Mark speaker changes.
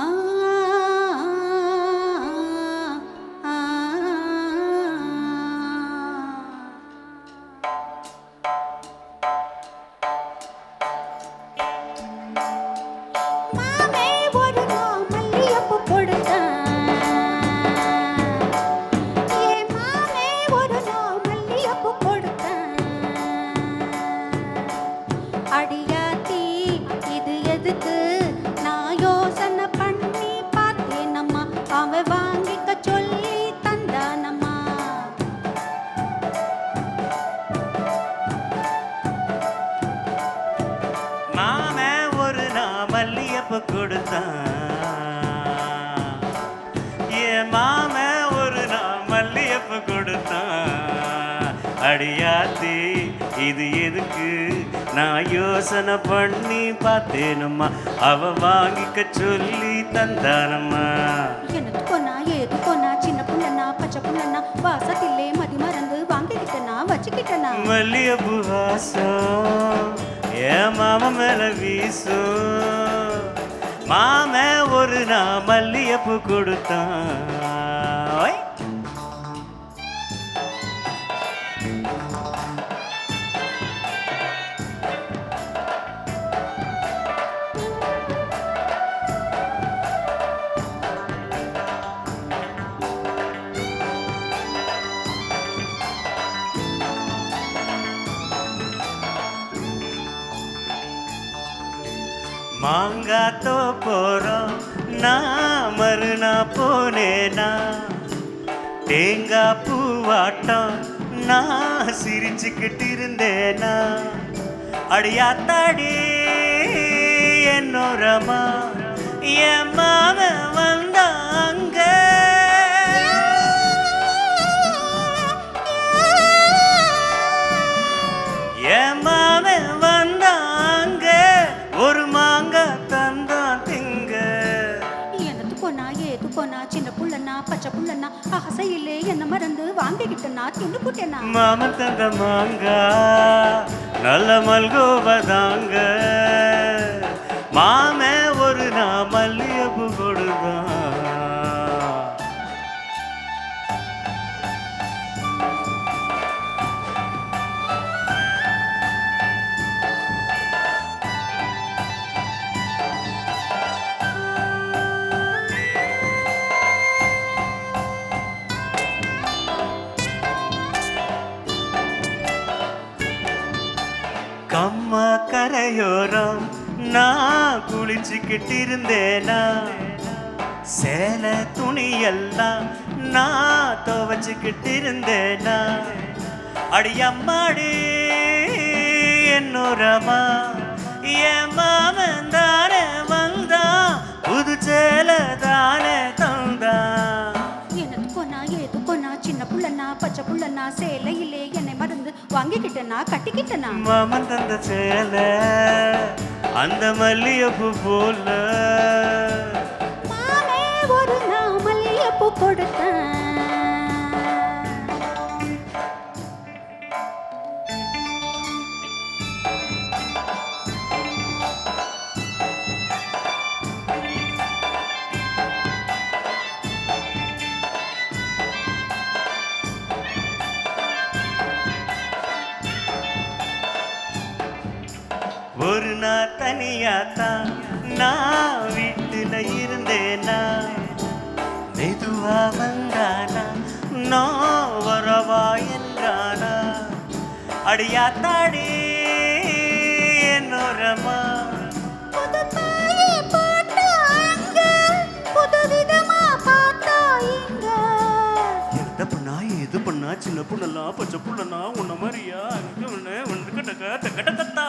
Speaker 1: Ah, என் மாம ஒரு நாள் மல்லியப்பு கொடுத்தான் அடியாத்தி இது எதுக்கு? நான் யோசனை பண்ணி பார்த்தேனும்மா. அவ வாங்கிக்க சொல்லி தந்தானம்மா.
Speaker 2: எனக்கு கொன்னா ஏது கொன்னா சின்ன புள்ளனா பச்சை புள்ளனா வாசத்திலே மதி மறந்து வாங்கிக்கிட்டனா வச்சுக்கிட்டனா
Speaker 1: மல்லியப்பு வாசம் என் மாம மேல வீசும். மாம ஒரு நான் மல்லியப்பு கொடுத்தான். மாங்காத்தோ போறோம். நான் மறுநா போனேனா? தேங்காய் பூவாட்டம் நான் சிரிச்சுக்கிட்டு இருந்தேனா? அடியாத்தாடி என்னோரமா என் மாமன்
Speaker 2: பச்சை புள்ளனா ஆசையிலே என்ன மறந்து வாங்கிக்கிட்டனா தின்னு புட்டேனா?
Speaker 1: மாமன் தந்த மாங்கா நல்ல மல்கோவதாங்க மாம கரையோரம் நான் குளிச்சுக்கிட்டு இருந்தேனா சேலை துணியெல்லாம் நான் துவச்சுக்கிட்டு இருந்தேனா அடியம்மாடி என்னோரமா என் மாமன் தானே வந்தா? புது சேலை தானே தந்தா?
Speaker 2: எனக்கு கொன்னா ஏது கொன்னா சின்ன புள்ளனா பச்சை புள்ளனா சேலையிலே கட்டிக்கிட்டனா? கட்டிக்கிட்டனா?
Speaker 1: மாமன் தந்த சேலை அந்த மல்லியப்பு போல.
Speaker 2: ஒரு
Speaker 1: நாள் தனியாத்தான் நான் வீட்டுல இருந்தேனா? மெதுவா வந்தானா? நான் வரவா என்றானா? அடியாத்தாடி என்னோரமா. எந்த பொண்ணா? சின்ன பொண்ணலாம் பச்சை பொண்ணனா உன்ன மாதிரியா? அங்க உன்ன வந்து கட்டக்க கட்டக்கத்தா